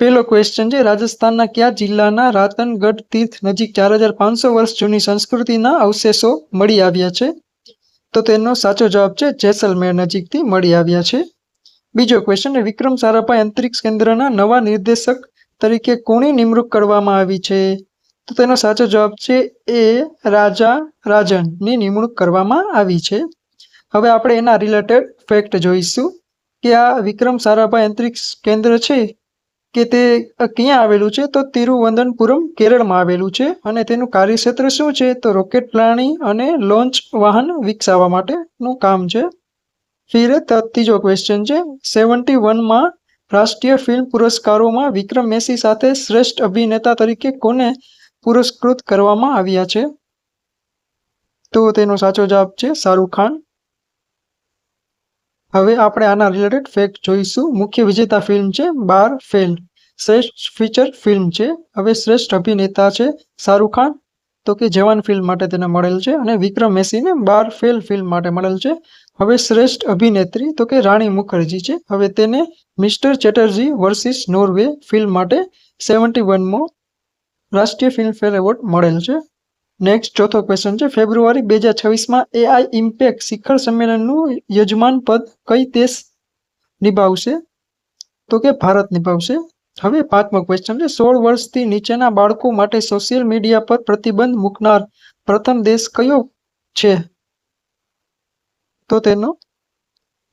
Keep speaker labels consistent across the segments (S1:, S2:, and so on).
S1: પેલો ક્વેશ્ચન છે, રાજસ્થાનના કયા જિલ્લાના રાતનગઢ તીર્થ નજીક ચાર હજાર પાંચસો વર્ષ જૂની સંસ્કૃતિના અવશેષો મળી આવ્યા છે? તો તેનો સાચો જવાબ છે, જેસલમેર નજીકથી મળી આવ્યા છે. બીજો ક્વેશ્ચન વિક્રમ સારાભાઈ અંતરિક્ષ કેન્દ્રના નવા નિર્દેશક તરીકે કોની નિમણૂક કરવામાં આવી છે? તો તેનો સાચો જવાબ છે, એ રાજા રાજનની નિમણૂક કરવામાં આવી છે. હવે આપણે એના રિલેટેડ ફેક્ટ જોઈશું કે આ વિક્રમ સારાભાઈ અંતરિક્ષ કેન્દ્ર છે કે તે ક્યાં આવેલું છે? તો તિરુવનંતપુરમ કેરળમાં આવેલું છે. અને તેનું કાર્યક્ષેત્ર શું છે? તો રોકેટ પ્લાણી અને લોન્ચ વાહન વિકસાવવા માટેનું કામ છે. ફિર ત્રીજો ક્વેશ્ચન છે. સેવન્ટી વનમાં રાષ્ટ્રીય ફિલ્મ પુરસ્કારોમાં વિક્રમ મેસી સાથે શ્રેષ્ઠ અભિનેતા તરીકે કોને પુરસ્કૃત કરવામાં આવ્યા છે? તો તેનો સાચો જવાબ છે શાહરૂખ ખાન. હવે આપણે આના રિલેટેડ ફેક્ટ જોઈશું. મુખ્ય વિજેતા ફિલ્મ છે બાર ફેલ. શ્રેષ્ઠ ફીચર ફિલ્મ છે. હવે શ્રેષ્ઠ અભિનેતા છે શાહરૂખ ખાન. તો કે જવાન ફિલ્મ માટે તેને મળેલ છે અને વિક્રમ મેસીને બાર ફેલ ફિલ્મ માટે મળેલ છે. હવે શ્રેષ્ઠ અભિનેત્રી તો કે રાણી મુખર્જી છે. હવે તેને mister Chatterjee versus Norway film માટે સેવન્ટી વનમો રાષ્ટ્રીય ફિલ્મફેર એવોર્ડ મળેલ છે. નેક્સ્ટ ચોથો ક્વેશ્ચન છે. ફેબ્રુઆરી બે હજાર છવ્વીસમાં એઆઈ ઇમ્પેક્ટ શિખર સંમેલનનું યજમાન પદ કઈ દેશ નિભાવશે? તો કે ભારત નિભાવશે. હવે પાંચમો ક્વેશ્ચન છે. સોળ વર્ષથી નીચેના બાળકો માટે સોશિયલ મીડિયા પર પ્રતિબંધ મૂકનાર પ્રથમ દેશ કયો છે? તો તેનો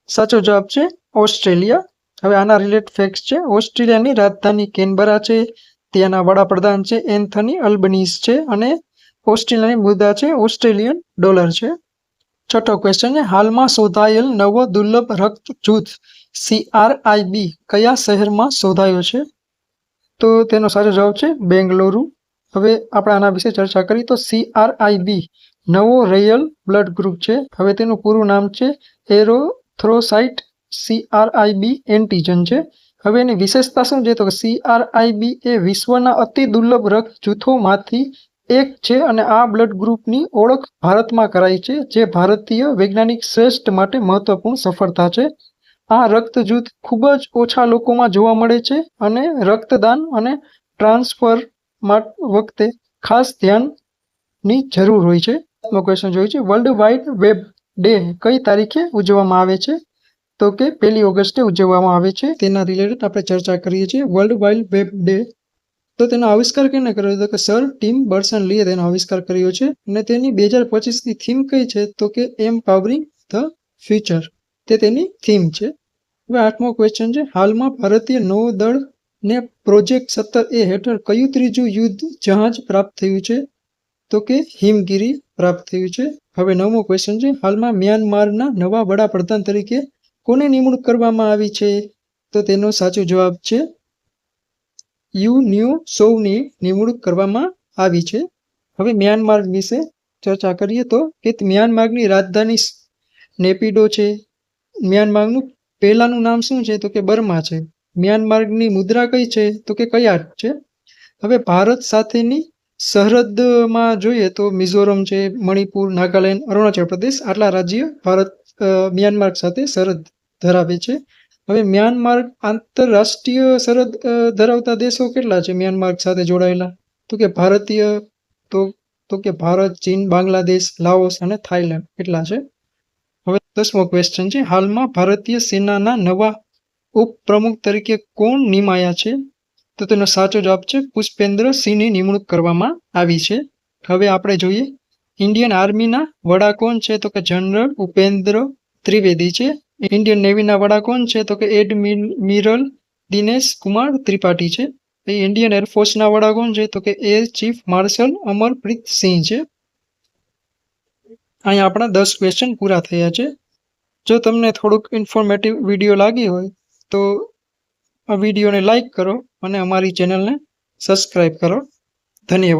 S1: સાચો જવાબ છે ઓસ્ટ્રેલિયા. હવે આના રિલેટ ફેક્ટ્સ છે. ઓસ્ટ્રેલિયાની રાજધાની કેનબરા છે. ત્યાંના વડાપ્રધાન છે એન્થની અલ્બનીઝ છે અને ઓસ્ટ્રેલિયાની મુદ્દા છે, ઓસ્ટ્રેલિયન ડોલર છે. છઠ્ઠો ક્વેશ્ચન છે, હાલમાં શોધાયેલ નવો દુર્લભ રક્ત જૂથ સીઆરઆઈબી કયા શહેરમાં શોધાયો છે? તો તેનો સાચો જવાબ છે, બેંગલુરુ. હવે આપણે આના વિશે ચર્ચા કરી, તો સીઆરઆઈબી નવો રેયલ બ્લડ ગ્રુપ છે. હવે તેનું પૂરું નામ છે, એરોથ્રોસાઇટ સીઆરઆઈબી એન્ટીજન છે. હવે એની વિશેષતા શું છે? તો સીઆરઆઈબી એ વિશ્વના અતિ દુર્લભ રક્ત જૂથોમાંથી એક છે અને આ બ્લડ ગ્રુપની ઓળખ ભારતમાં કરાઈ છે, જે ભારતીય વૈજ્ઞાનિક શ્રેષ્ઠ માટે મહત્વપૂર્ણ સફળતા છે. આ રક્ત જૂથ ખૂબ જ ઓછા લોકોમાં જોવા મળે છે અને રક્તદાન અને ટ્રાન્સફર વખતે ખાસ ધ્યાનની જરૂર હોય છે. ક્વેશ્ચન જોયું છે વર્લ્ડ વાઇડ વેબ ડે કઈ તારીખે ઉજવવામાં આવે છે? તો કે પહેલી ઓગસ્ટે ઉજવવામાં આવે છે. તેના રિલેટેડ આપણે ચર્ચા કરીએ છીએ. વર્લ્ડ વાઇડ વેબ ડે તો તેનો આવિષ્કાર કેને કર્યો? તો કે સર, ટીમ બર્સન લીએ તેનો આવિષ્કાર કર્યો છે અને તેની બે હજાર પચીસની થીમ કઈ છે? તો કે એમ પાવરિંગ ધ ફ્યુચર. તે તેની થીમ છે. હવે આઠમો ક્વેશ્ચન છે, હાલમાં ભારતીય નૌદળ ને પ્રોજેક્ટ સત્તર એ હેઠળ કયું ત્રીજું યુદ્ધ જહાજ પ્રાપ્ત થયું છે? તો કે હિમગીરી પ્રાપ્ત થયું છે. હવે નવમો ક્વેશ્ચન છે, હાલમાં મ્યાનમારના નવા વડાપ્રધાન તરીકે કોને નિમણૂક કરવામાં આવી છે? તો તેનો સાચો જવાબ છે યુ ન્યુ સૌની નિમણૂક કરવામાં આવી છે. હવે મ્યાનમાર વિશે ચર્ચા કરીએ તો કે મ્યાનમારની રાજધાની નેપિડો છે. મ્યાનમારનું પહેલાંનું નામ શું છે? તો કે બર્મા છે. મ્યાનમારની મુદ્રા કઈ છે? તો કે કયા છે. હવે ભારત સાથેની સરહદમાં જોઈએ તો મિઝોરમ છે, મણિપુર, નાગાલેન્ડ, અરુણાચલ પ્રદેશ આટલા રાજ્ય ભારત મ્યાનમાર સાથે સરહદ ધરાવે છે. હવે મ્યાનમાર આંતરરાષ્ટ્રીય સરહદ ધરાવતા દેશો કેટલા છે મ્યાનમાર સાથે જોડાયેલા? તો કે ભારતીય, તો તો કે ભારત, ચીન, બાંગ્લાદેશ, લાઓસ અને થાઈલેન્ડ કેટલા છે? હવે દસમો ક્વેશ્ચન છે, હાલમાં ભારતીય સેનાના નવા ઉપપ્રમુખ તરીકે કોણ નિમાયા છે? તો તેનો સાચો જવાબ છે, પુષ્પેન્દ્ર સિંહની નિમણૂક કરવામાં આવી છે. હવે આપણે જોઈએ, ઇન્ડિયન આર્મીના વડા કોણ છે? તો કે જનરલ ઉપેન્દ્ર ત્રિવેદી છે. ઇન્ડિયન નેવીના વડા કોણ છે? તો કે એડમિરલ દિનેશ કુમાર ત્રિપાઠી છે. ઇન્ડિયન એરફોર્સના વડા કોણ છે? તો કે air chief marshal Amarpreet Singh છે. અહીંયા આપણા દસ ક્વેશ્ચન પૂરા થયા છે. જો તમને થોડુંક ઇન્ફોર્મેટિવ વીડિયો લાગી હોય, તો આ વિડીયોને લાઈક કરો અને અમારી ચેનલને સબસ્ક્રાઈબ કરો. ધન્યવાદ.